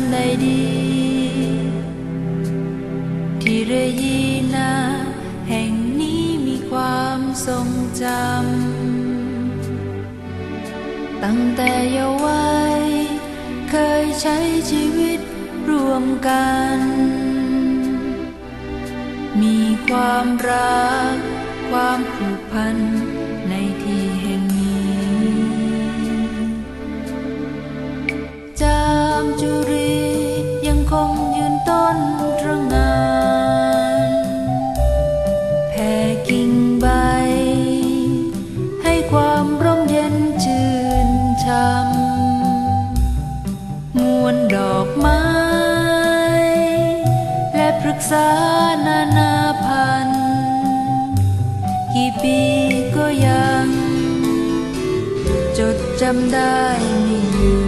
ำได้ดี ที่เรยีนาแห่งนี้มีความทรงจำ ตั้งแต่เยาว์วัยเคยใช้ชีวิตร่วมกัน มีความรัก ความผูกพันในที่แห่งามจุรียังคงยืนต้นตระงานแผ่กิ่งใบ ให้ความร่มเย็นชื่นช่ำมวลดอกไม้ และพฤกษานานาพันธุ์กี่ปีก็ยัง จดจำได้ไม่